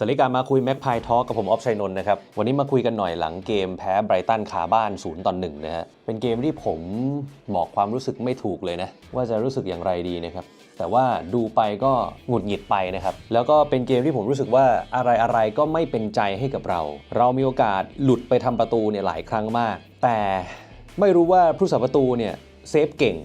สวัสดีการมาคุยแม็กพายทอกับผมออฟชัยนนท์นะครับ วันนี้มาคุยกันหน่อยหลังเกมแพ้ไบรตันคาบ้าน0ต่อ1นะฮะ เป็นเกมที่ผมบอกความรู้สึกไม่ถูกเลยนะ ว่าจะรู้สึกอย่างไรดีนะครับ แต่ว่าดูไปก็หงุดหงิดไปนะครับ แล้วก็เป็นเกมที่ผมรู้สึกว่าอะไรอะไรก็ไม่เป็นใจให้กับเรา เรามีโอกาสหลุดไปทำประตูเนี่ยหลายครั้งมาก แต่ไม่รู้ว่าผู้สับประตูเนี่ยเซฟเก่ง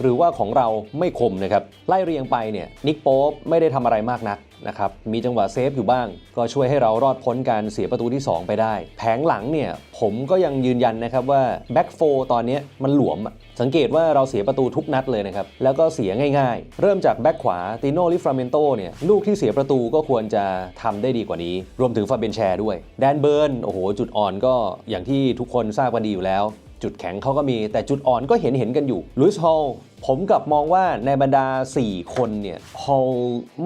หรือว่าของเราไม่คมนะครับไล่เรียงไปเนี่ยนิกโป๊ปไม่ได้ทำอะไรมากนักนะครับมีจังหวะเซฟอยู่บ้าง ก็ช่วยให้เรารอดพ้นการเสียประตูที่ 2 ไปได้ แผงหลังเนี่ยผมก็ยังยืนยันนะครับว่าแบ็กโฟตอนนี้มันหลวม สังเกตว่าเราเสียประตูทุกนัดเลยนะครับ แล้วก็เสียง่ายๆ เริ่มจากแบ็กขวาติโนลิฟราเมนโตเนี่ยลูกที่เสียประตูก็ควรจะทำได้ดีกว่านี้ รวมถึงฟาเบนแชร์ด้วยแดนเบิร์นโอ้โหจุดอ่อนก็อย่างที่ทุกคนทราบกันดีอยู่แล้วจุดแข็งเขาก็มีแต่จุดอ่อนก็เห็นเห็นกันอยู่ลุยส์ฮอล ผมกลับมองว่าในบรรดา 4 คนเนี่ยพอล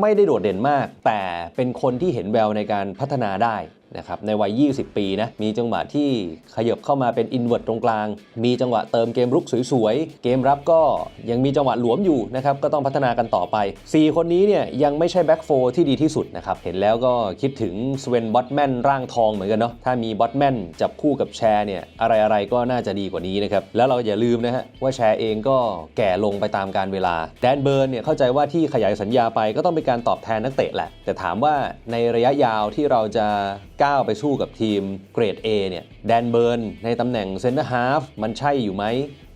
ไม่ได้โดดเด่นมาก แต่เป็นคนที่เห็นแววในการพัฒนาได้ นะครับในวัย 20 ปีนะมีจังหวะที่ขยับเข้ามาเป็นอินเว r ร์ตตรงกลาง มีจังหวะเติมเกมรุกสวยๆ เกมรับก็ยังมีจังหวะหลวมอยู่นะครับก็ต้องพัฒนากันต่อไป 4 คนนี้เนี่ยยังไม่ใช่แบ็กโฟที่ดีที่สุดนะครับเห็นแล้วก็คิดถึงสเวนบอตแมนร่างทองเหมือนกันเนาะถ้ามีบอตแมนจับคู่กับแชร์เนี่ยอะไรๆก็น่าจะดีกว่านี้นะครับแล้วเราอย่าลืมนะฮะว่าแชร์เองก็แก่ลงไปตามการเวลาแดนเบิร์นเนี่ยเข้าใจว่าที่ขยายสัญญาไปก็ต้องเป็นการตอบแทนนักเตะแหละแต่ถามว่าในระยะยาวที่เราจะก้าวไปสู้กับทีมเกรด A เนี่ยแดนเบิร์นในตำแหน่งเซนเตอร์ฮาฟมันใช่อยู่ไหม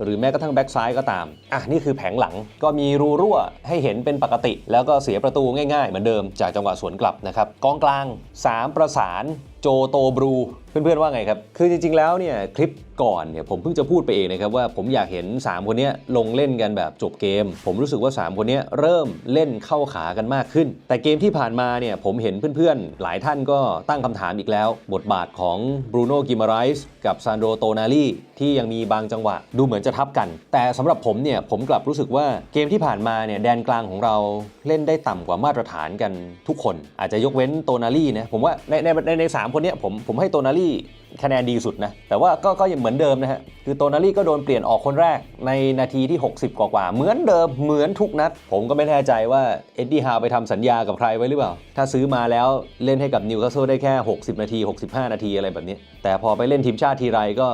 หรือแม้กระทั่งแบ็กซ้ายก็ตาม อะนี่คือแผงหลังก็มีรูรั่วให้เห็นเป็นปกติ แล้วก็เสียประตูง่ายๆ เหมือนเดิมจากจังหวะสวนกลับนะครับกองกลาง 3 ประสานโจโตบรู เพื่อนๆว่าไงครับ คือจริงๆแล้วเนี่ยคลิปก่อนเนี่ยผมเพิ่งจะพูดไปเองนะครับว่าผมอยากเห็น 3 คนนี้ลงเล่นกันแบบจบเกม ผมรู้สึกว่า 3 คนนี้เริ่มเล่นเข้าขากันมากขึ้น แต่เกมที่ผ่านมาเนี่ยผมเห็นเพื่อนๆ หลายท่านก็ตั้งคำถามอีกแล้ว บทบาทของบรูโน่กิมาไรส์กับซานโดโตนาลีที่ยังมีบางจังหวะ ดูเหมือนจะทับกัน แต่สำหรับผมเนี่ยผมกลับรู้สึกว่าเกมที่ผ่านมาเนี่ยแดนกลางของเราเล่นได้ต่ำกว่ามาตรฐานกันทุกคน อาจจะยกเว้นโตนาลีนะผมว่าในในในในสามคนเนี้ยผมผมให้โตนาลีคะแนนดีสุดนะ แต่ว่าก็ก็ยังเหมือนเดิมนะฮะ คือโตนาลีก็โดนเปลี่ยนออกคนแรกในนาทีที่ 60 กว่ากว่า เหมือนเดิม เหมือนทุกนัด ผมก็ไม่แน่ใจว่าเอ็ดดี้ฮาวไปทำสัญญากับใครไว้หรือเปล่า ถ้าซื้อมาแล้วเล่นให้กับนิวคาสเซิลได้แค่ 60 นาที 65 นาทีอะไรแบบนี้ แต่พอไปเล่นทีมชาติทีไรก็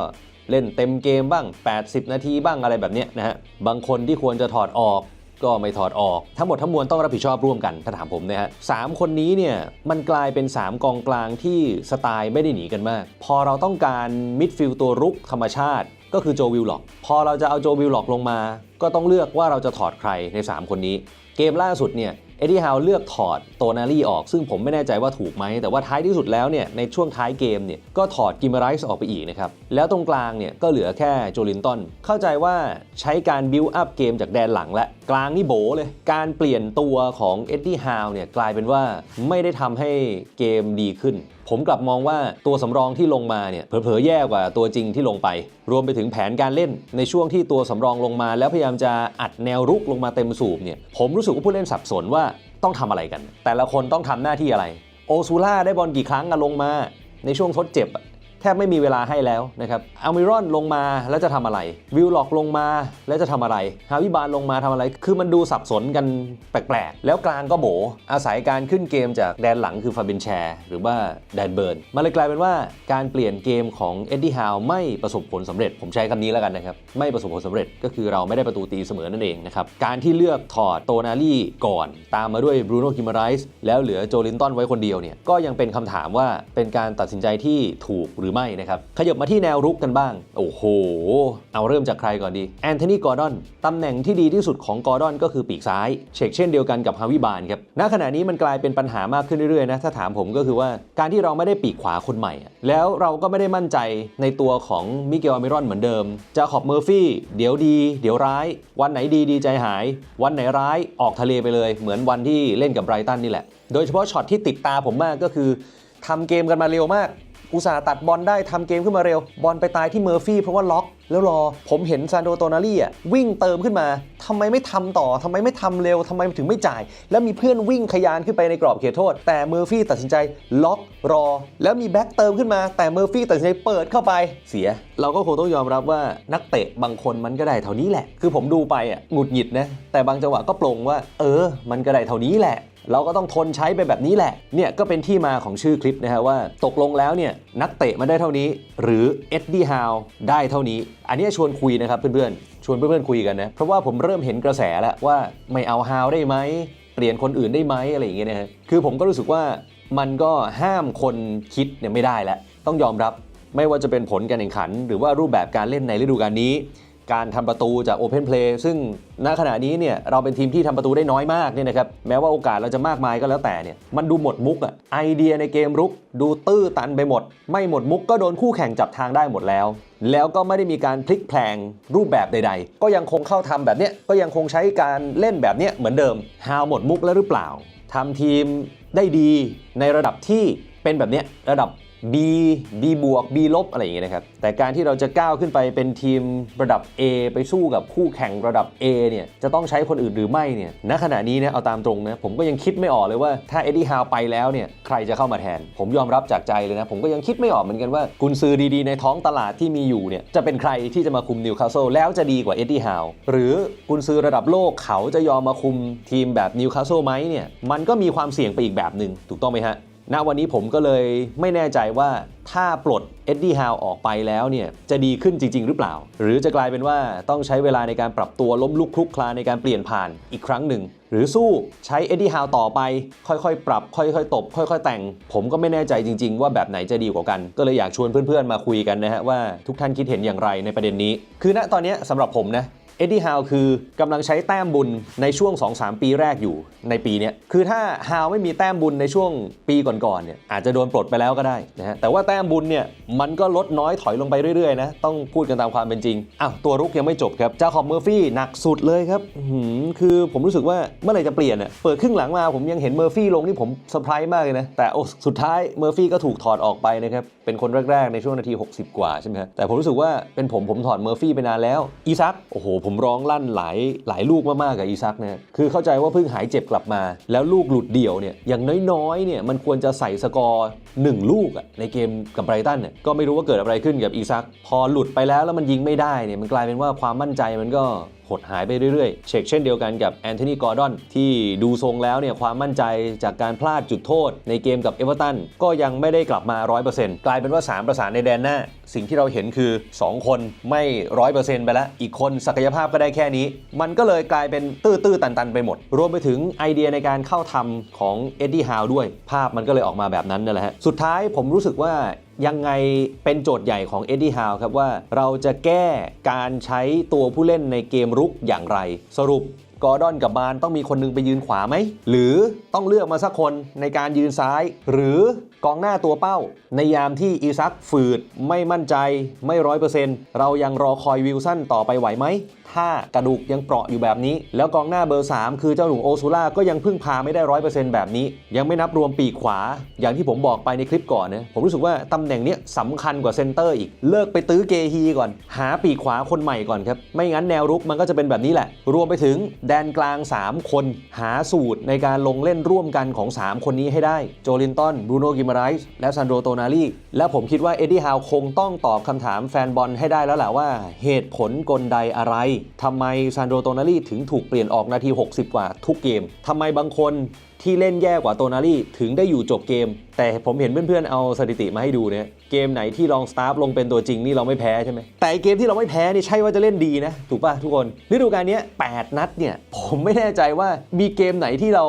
เล่นเต็มเกมบ้าง 80 นาทีบ้างอะไรแบบนี้นะฮะ บางคนที่ควรจะถอดออกก็ไม่ถอดออก ทั้งหมดทั้งมวลต้องรับผิดชอบร่วมกันถ้าถามผมนะฮะสามคนนี้เนี่ยมันกลายเป็น 3 กองกลางที่สไตล์ไม่ได้หนีกันมาก พอเราต้องการมิดฟิลด์ตัวรุกธรรมชาติ ก็คือโจวิลล็อก พอเราจะเอาโจวิลล็อกลงมา ก็ต้องเลือกว่าเราจะถอดใครใน 3 คนนี้ เกมล่าสุดเนี่ย เอ็ดดี้ฮาวเลือกถอดโตนาลีออก ซึ่งผมไม่แน่ใจว่าถูกไหม แต่ว่าท้ายที่สุดแล้วเนี่ยในช่วงท้ายเกมเนี่ยก็ถอดกิมไรส์ออกไปอีกนะครับ แล้วตรงกลางเนี่ยก็เหลือแค่โจลินตันเข้าใจว่าใช้การบิวอัพเกมจากแดนหลังและ กลางนี่โบเลย การเปลี่ยนตัวของเอ็ดดี้ฮาวเนี่ยกลายเป็นว่าไม่ได้ทำให้เกมดีขึ้นผมกลับมองว่าตัวสำรองที่ลงมาเนี่ยเผลอๆแย่กว่าตัวจริงที่ลงไป รวมไปถึงแผนการเล่น ในช่วงที่ตัวสำรองลงมา แล้วพยายามจะอัดแนวรุกลงมาเต็มสูบเนี่ยผมรู้สึกว่าผู้เล่นสับสนว่าต้องทำอะไรกัน แต่ละคนต้องทำหน้าที่อะไร โอซูล่าได้บอลกี่ครั้งอะลงมา ในช่วงทดเจ็บอะ แทบไม่มีเวลาให้แล้วนะครับอัลมิรอนลงมาแล้วจะทำอะไร วิลล็อกลงมาแล้วจะทำอะไร ฮาวิบาลลงมาทำอะไร คือมันดูสับสนกันแปลกๆ แล้วกลางก็โบอาศัยการขึ้นเกมจากแดนหลังคือฟาบินแชร์ หรือว่าแดนเบิร์นมันเลยกลายเป็นว่าการเปลี่ยนเกมของเอ็ดดี้ฮาวไม่ประสบผลสำเร็จ ผมใช้คำนี้แล้วกันนะครับ ไม่ประสบผลสำเร็จก็คือเราไม่ได้ประตูตีเสมอนั่นเองนะครับ การที่เลือกถอดโตนาลี่ก่อน ตามมาด้วยบรูโน่กิมาไรส์แล้วเหลือโจลินตันไว้คนเดียวเนี่ยก็ยังเป็นคำถามว่าเป็นการตัดสินใจที่ถูกหรือไม่นะครับ ขยับมาที่แนวรุกกันบ้าง โอ้โห เอาเริ่มจากใครก่อนดี แอนโทนี กอร์ดอน ตำแหน่งที่ดีที่สุดของกอร์ดอนก็คือปีกซ้าย เชกเช่นเดียวกันกับฮาวิบานครับ ณ ขณะนี้มันกลายเป็นปัญหามากขึ้นเรื่อยๆนะ ถ้าถามผมก็คือว่าการที่เราไม่ได้ปีกขวาคนใหม่อะแล้วเราก็ไม่ได้มั่นใจในตัวของมิเกลอเมรอนเหมือนเดิมจาขอบเมอร์ฟี่ เดี๋ยวดี เดี๋ยวร้าย วันไหนดีดีใจหาย วันไหนร้ายออกทะเลไปเลย เหมือนวันที่เล่นกับไบรตันนี่แหละ โดยเฉพาะช็อตที่ติดตาผมมากก็คือทำเกมกันมาเร็วมาก อุตส่าห์ตัดบอลได้ทำเกมขึ้นมาเร็ว บอลไปตายที่เมอร์ฟี่เพราะว่าล็อก แล้วรอผมเห็นซานโดโตนาลี่อะวิ่งเติมขึ้นมาทำไมไม่ทำต่อทำไมไม่ทำเร็วทำไมถึงไม่จ่าย แล้วมีเพื่อนวิ่งขยานขึ้นไปในกรอบเขตโทษ แต่เมอร์ฟี่ตัดสินใจล็อกรอ แล้วมีแบ็กเติมขึ้นมา แต่เมอร์ฟี่ตัดสินใจเปิดเข้าไปเสีย เราก็คงต้องยอมรับว่านักเตะบางคนมันก็ได้เท่านี้แหละ คือผมดูไปอะหงุดหงิดนะแต่บางจังหวะก็ปลงว่า เออ มันก็ได้เท่านี้แหละ เราก็ต้องทนใช้ไปแบบนี้แหละ เนี่ยก็เป็นที่มาของชื่อคลิปนะฮะว่าตกลงแล้วเนี่ยนักเตะมาได้เท่านี้ หรือเอ็ดดี้ฮาวได้เท่านี้ อันนี้ชวนคุยนะครับเพื่อนๆ ชวนเพื่อนๆคุยกันนะ เพราะว่าผมเริ่มเห็นกระแสแล้วว่าไม่เอาฮาวได้ไหม เปลี่ยนคนอื่นได้ไหมอะไรอย่างเงี้ยนะฮะ คือผมก็รู้สึกว่ามันก็ห้ามคนคิดเนี่ยไม่ได้แล้วต้องยอมรับไม่ว่าจะเป็นผลการแข่งขัน หรือว่ารูปแบบการเล่นในฤดูกาลนี้ การทำประตูจาก Open Play ซึ่งณขณะนี้เนี่ยเราเป็นทีมที่ทำประตูได้น้อยมากเนี่ยนะครับแม้ว่าโอกาสเราจะมากมายก็แล้วแต่เนี่ยมันดูหมดมุกอะไอเดียในเกมรุก ดูตื้อตันไปหมด ไม่หมดมุกก็โดนคู่แข่งจับทางได้หมดแล้ว แล้วก็ไม่ได้มีการพลิกแพลงรูปแบบใด ๆ ก็ยังคงเข้าทำแบบเนี้ยก็ยังคงใช้การเล่นแบบเนี้ยเหมือนเดิมฮาวหมดมุกแล้วหรือเปล่าทำทีมได้ดีในระดับที่เป็นแบบเนี้ยระดับ B B บวก B ลบอะไรอย่างเงี้ยนะครับ แต่การที่เราจะก้าวขึ้นไปเป็นทีมระดับ A ไปสู้กับคู่แข่งระดับ A เนี่ย จะต้องใช้คนอื่นหรือไม่เนี่ย ณ ขณะนี้นะเอาตามตรงนะ ผมก็ยังคิดไม่ออกเลยว่าถ้าเอ็ดดี้ฮาวไปแล้วเนี่ย ใครจะเข้ามาแทน ผมยอมรับจากใจเลยนะ ผมก็ยังคิดไม่ออกเหมือนกันว่ากุนซือดีๆ ในท้องตลาดที่มีอยู่เนี่ย จะเป็นใครที่จะมาคุมนิวคาสเซิลแล้วจะดีกว่าเอ็ดดี้ฮาว หรือกุนซือระดับโลกเขาจะยอมมาคุมทีมแบบนิวคาสเซิลไหมเนี่ย มันก็มีความเสี่ยงไปอีกแบบหนึ่งถูกต้องไหมฮะ ณวันนี้ผมก็เลยไม่แน่ใจว่าถ้าปลดเอ็ดดี้ฮาวออกไปแล้วเนี่ยจะดีขึ้นจริง ๆ หรือเปล่า หรือจะกลายเป็นว่าต้องใช้เวลาในการปรับตัวล้มลุกคลุกคลานในการเปลี่ยนผ่านอีกครั้งหนึ่ง หรือสู้ใช้เอ็ดดี้ฮาวต่อไป ค่อยๆ ปรับ ค่อยๆ ตบ ค่อย ๆ แต่ง ผมก็ไม่แน่ใจจริง ๆ ว่าแบบไหนจะดีกว่ากัน ก็เลยอยากชวนเพื่อนๆมาคุยกันนะฮะว่าทุกท่านคิดเห็นอย่างไรในประเด็นนี้ คือณตอนนี้ยสำหรับผมนะ เอ็ดดี้ฮาวคือกำลังใช้แต้มบุญในช่วง 2-3 ปีแรกอยู่ในปีนี้คือถ้าฮาวไม่มีแต้มบุญในช่วงปีก่อนๆเนี่ยอาจจะโดนปลดไปแล้วก็ได้นะฮะแต่ว่าแต้มบุญเนี่ยมันก็ลดน้อยถอยลงไปเรื่อยๆนะต้องพูดกันตามความเป็นจริงอ้าวตัวรุกยังไม่จบครับจ้าคอบเมอร์ฟี่หนักสุดเลยครับหือคือผมรู้สึกว่าเมื่อไหร่จะเปลี่ยนอะเปิดครึ่งหลังมาผมยังเห็นเมอร์ฟี่ลงนี่ผมเซอร์ไพรส์มากเลยนะแต่โอ้สุดท้ายเมอร์ฟี่ก็ถูกถอดออกไปนะครับเป็นคนแรกๆในช่วงนาที 60 กว่าใช่ไหมครับแต่ผมรู้สึกว่าเป็นผมผมถอดเมอร์ฟี่ไปนานแล้วอีซักโอ้โหผมร้องลั่นหลายหลายลูกมากๆกับอีซักนะคือเข้าใจว่าเพิ่งหายเจ็บกลับมา แล้วลูกหลุดเดี่ยวเนี่ยอย่างน้อยๆเนี่ยมันควรจะใส่สกอร์หนึ่งลูกอะในเกมกับไบรตันเนี่ยก็ไม่รู้ว่าเกิดอะไรขึ้นกับอีซัก พอหลุดไปแล้วแล้วมันยิงไม่ได้เนี่ยมันกลายเป็นว่าความมั่นใจมันก็ หดหายไปเรื่อยๆ เช็คเช่นเดียวกันกับแอนโทนีกอร์ดอนที่ดูทรงแล้วเนี่ยความมั่นใจจากการพลาดจุดโทษ ในเกมกับเอเวอร์ตันก็ยังไม่ได้กลับมา 100%กลายเป็นว่า 3 ประสานในแดนหน้า สิ่งที่เราเห็นคือ 2 คนไม่ 100%ไปแล้ว อีกคนศักยภาพก็ได้แค่นี้ มันก็เลยกลายเป็นตื้อๆตันๆไปหมด รวมไปถึงไอเดียในการเข้าทำของเอ็ดดี้ฮาวด้วย ภาพมันก็เลยออกมาแบบนั้นนั่นแหละฮะสุดท้ายผมรู้สึกว่า ยังไงเป็นโจทย์ใหญ่ของเอ็ดดี้ฮาวครับว่าเราจะแก้การใช้ตัวผู้เล่นในเกมรุกอย่างไร สรุป กอร์ดอนกับบานต้องมีคนหนึงไปยืนขวาไหม หรือต้องเลือกมาสักคนในการยืนซ้าย หรือกองหน้าตัวเป้า ในยามที่อีซักฝืดไม่มั่นใจไม่ร้อยเปอร์เซ็นต์เรายังรอคอยวิลสันต่อไปไหวไหม ถ้ากระดูกยังเปราะอยู่แบบนี้ แล้วกองหน้าเบอร์ 3 คือเจ้าหนูโอซูล่าก็ยังพึ่งพาไม่ได้ร้อยเปอร์เซ็นต์แบบนี้ ยังไม่นับรวมปีกขวา อย่างที่ผมบอกไปในคลิปก่อนนะผมรู้สึกว่าตำแหน่งนี้สำคัญกว่าเซนเตอร์อีกเลิกไปตื้อเกฮีก่อน หาปีกขวาคนใหม่ก่อนครับไม่งั้นแนวรุกมันก็จะเป็นแบบนี้แหละ รวมไปถึงแดดนกลาง 3 คนหาสูตรในการลงเล่นร่วมกันของ 3 คนนี้ให้ได้ โจลินตันบรูโนกิมาไรส์และซันโดโตนาลีและผมคิดว่าเอ็ดดี้ฮาวคงต้องตอบคำถามแฟนบอลให้ได้แล้วแหละว่าเหตุผลกลใดอะไรทำไมซันโดโตนาลีถึงถูกเปลี่ยนออกนาที 60 กว่าทุกเกมทำไมบางคนที่เล่นแย่กว่าโตนาลีถึงได้อยู่จบเกมแต่ผมเห็นเพื่อนๆ เอาสถิติมาให้ดูเนี่ยเกมไหนที่ลองสตาร์ฟลงเป็นตัวจริงนี่เราไม่แพ้ใช่ไหมแต่เกมที่เราไม่แพ้นี่ใช่ว่าจะเล่นดีนะ ถูกป่ะทุกคนฤดูกาลนี้8นัดเนี่ยผมไม่แน่ใจว่ามีเกมไหนที่เรา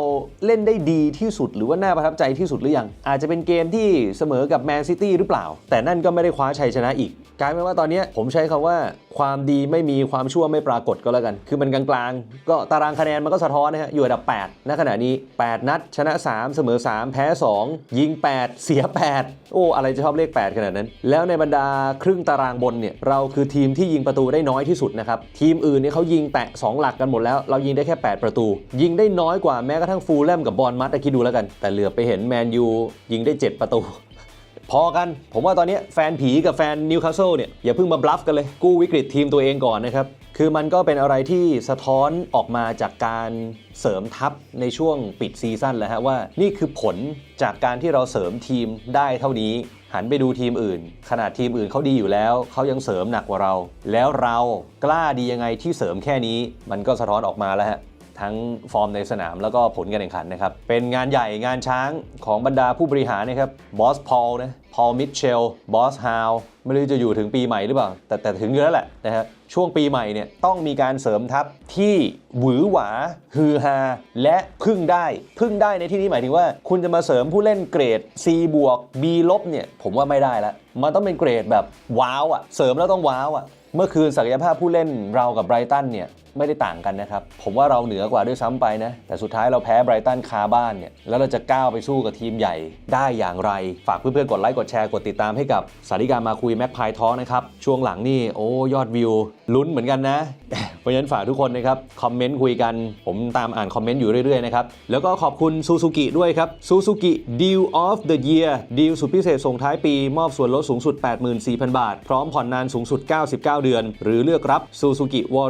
เล่นได้ดีที่สุดหรือว่าน่าประทับใจที่สุดหรือยังอาจจะเป็นเกมที่เสมอกับแมนซิตี้หรือเปล่า แต่นั่นก็ไม่ได้คว้าชัยชนะอีก กลายเป็นว่าตอนนี้ผมใช้คำว่าความดีไม่มีความชั่วไม่ปรากฏก็แล้วกัน คือมันกลางๆ ก็ตารางคะแนนมันก็สะท้อนนะฮะอยู่อันดับ8ณขณะนี้ 8 นัด ชนะ 3 เสมอ 3 แพ้ 2 ยิง 8 เสีย 8 โอ้อะไรจะชอบเลข 8 ขนาดนั้น แล้วในบรรดาครึ่งตารางบนเนี่ยเราคือทีมที่ยิงประตูได้น้อยที่สุดนะครับทีมอื่นเนี่ยเขายิงแตะ 2 หลักกันหมดแล้ว เรายิงได้แค่ 8 ประตู ยิงได้น้อยกว่าแม้กระทั่งฟูลแลมกับบอลมัดอะคิดดูแล้วกัน แต่เหลือไปเห็นแมนยูยิงได้ 7 ประตู พอกัน ผมว่าตอนนี้แฟนผีกับแฟนนิวคาสเซิลเนี่ยอย่าเพิ่งมาบลัฟกันเลย กู้วิกฤตทีมตัวเองก่อนนะครับ คือมันก็เป็นอะไรที่สะท้อนออกมาจากการเสริมทัพในช่วงปิดซีซั่นแล้วฮะว่านี่คือผลจากการที่เราเสริมทีมได้เท่านี้หันไปดูทีมอื่น ขนาดทีมอื่นเขาดีอยู่แล้ว เขายังเสริมหนักกว่าเรา แล้วเรากล้าดียังไงที่เสริมแค่นี้ มันก็สะท้อนออกมาแล้วฮะ ทั้งฟอร์มในสนามแล้วก็ผลการแข่งขันนะครับ เป็นงานใหญ่งานช้างของบรรดาผู้บริหารนะครับบอสพอลนะพอลมิทเชลบอสฮาวไม่รู้จะอยู่ถึงปีใหม่หรือเปล่า แต่แต่ถึงอยู่แล้วแหละนะฮะช่วงปีใหม่เนี่ยต้องมีการเสริมทัพที่หวือหวา ฮือฮา และพึ่งได้พึ่งได้ในที่นี้หมายถึงว่า คุณจะมาเสริมผู้เล่นเกรด C บวก B ลบเนี่ยผมว่าไม่ได้ละมันต้องเป็นเกรดแบบว้าวอะ่ะเสริมแล้วต้องว้าวอะ่ะเมื่อคืนศักยภาพผู้เล่นเรากับไบรตันเนี่ย ไม่ได้ต่างกันนะครับ ผมว่าเราเหนือกว่าด้วยซ้ำไปนะ แต่สุดท้ายเราแพ้ไบรตันคาบ้านเนี่ย แล้วเราจะก้าวไปสู้กับทีมใหญ่ได้อย่างไร ฝากเพื่อนๆ กดไลค์ กดแชร์ กดติดตามให้กับสาริการมาคุยแม็กพายท้อนะครับ ช่วงหลังนี่โอ้ยอดวิวลุ้นเหมือนกันนะ เพราะฉะนั้นฝากทุกคนนะครับคอมเมนต์คุยกัน ผมตามอ่านคอมเมนต์อยู่เรื่อยๆนะครับ แล้วก็ขอบคุณซูซูกิด้วยครับซูซูกิ Deal of the Year ดีลสุดพิเศษส่งท้ายปี มอบส่วนลดสูงสุด 84,000 บาท พร้อมผ่อนนานสูงสุด 99 เดือน หรือเลือกรับซูซูกิวอ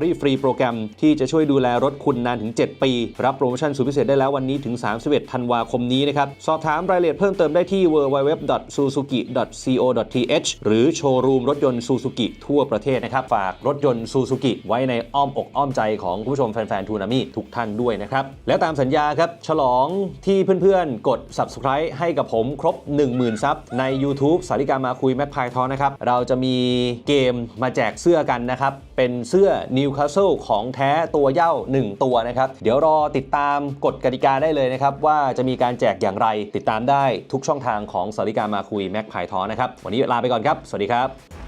รมที่จะช่วยดูแลรถคุณนานถึง 7 ปี รับโปรโมชั่นสุดพิเศษได้แล้ววันนี้ถึง 31 ธันวาคมนี้นะครับ สอบถามรายละเอียดเพิ่มเติมได้ที่ www.suzuki.co.th หรือโชว์รูมรถยนต์ซูซูกิทั่วประเทศนะครับ ฝากรถยนต์ซูซูกิไว้ในอ้อมอกอ้อมใจของคุณผู้ชมแฟนๆทูนามิทุกท่านด้วยนะครับ และตามสัญญาครับ ฉลองที่เพื่อนๆ กด subscribe ให้กับผมครบ 10,000ซับใน YouTube สาริกามาคุยแม็กพายทอนะครับเราจะมีเกมมาแจกเสื้อกันนะครับเป็นเสื้อ Newcastle ของแท้ตัวเย้า1 ตัวนะครับ เดี๋ยวรอติดตามกฎกติกาได้เลยนะครับ ว่าจะมีการแจกอย่างไรติดตามได้ทุกช่องทางของสาริกามาคุยแม็กพายทอนะครับ วันนี้ลาไปก่อนครับ สวัสดีครับ